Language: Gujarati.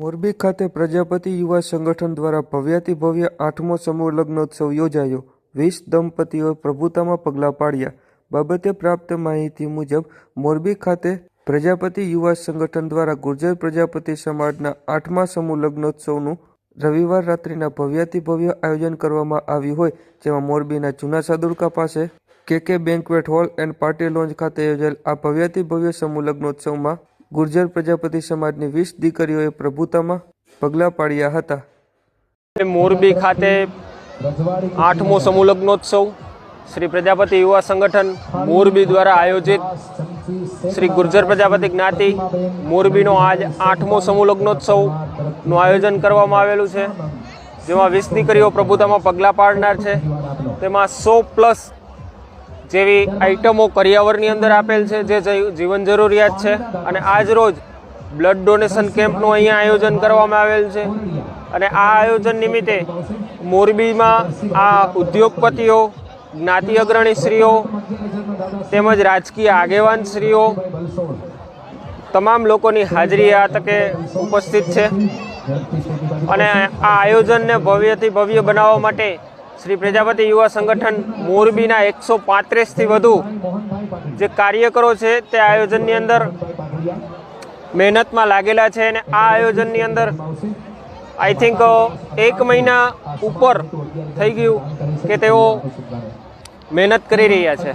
મોરબી ખાતે પ્રજાપતિ યુવા સંગઠન દ્વારા ભવ્યાતિ ભવ્ય આઠમો સમૂહ લગ્નોત્સવ યોજાયો. વીસ દંપતીઓએ પ્રભુતામાં પગલાં પાડ્યા. બાબતે પ્રાપ્ત માહિતી મુજબ, મોરબી ખાતે પ્રજાપતિ યુવા સંગઠન દ્વારા ગુર્જર પ્રજાપતિ સમાજના આઠમા સમૂહ લગ્નોત્સવનું રવિવાર રાત્રિના ભવ્યાતિ ભવ્ય આયોજન કરવામાં આવ્યું હોય, જેમાં મોરબીના જૂના સાદુડકા પાસે K K banquet hall and party lounge ખાતે યોજાયેલ આ ભવ્યાતિ ભવ્ય સમૂહ લગ્નોત્સવમાં ગુર્જર પ્રજાપતિ સમાજની વીસ દીકરીઓએ પ્રભુતામાં પગલાં પાડ્યા હતા. મોરબી ખાતે આઠમો સમૂહ લગ્નોત્સવ શ્રી પ્રજાપતિ યુવા સંગઠન મોરબી દ્વારા આયોજિત શ્રી ગુર્જર પ્રજાપતિ જ્ઞાતિ મોરબીનો આજ આઠમો સમૂહ લગ્નોત્સવનું આયોજન કરવામાં આવેલું છે. જેમાં વીસ દીકરીઓ પ્રભુતામાં પગલાં પાડનાર છે. તેમાં સો પ્લસ જેવી આઇટમો કરિયાવરની અંદર આપેલ છે, જે જીવન જરૂરિયાત છે. અને આજ રોજ બ્લડ ડોનેશન કેમ્પનું અહીંયા આયોજન કરવામાં આવેલ છે. અને આ આયોજન નિમિત્તે મોરબીમાં આ ઉદ્યોગપતિઓ, જ્ઞાતિ અગ્રણી શ્રીઓ તેમજ રાજકીય આગેવાન શ્રીઓ તમામ લોકોની હાજરી આ તકે ઉપસ્થિત છે. અને આ આયોજનને ભવ્યથી ભવ્ય બનાવવા માટે શ્રી પ્રજાપતિ યુવા સંગઠન મોરબીના એકસો પાંત્રીસથી વધુ જે કાર્યકરો છે તે આયોજનની અંદર મહેનતમાં લાગેલા છે અને આ આયોજનની અંદર આઈ થિંક એક મહિના ઉપર થઈ ગયું કે તેઓ મહેનત કરી રહ્યા છે.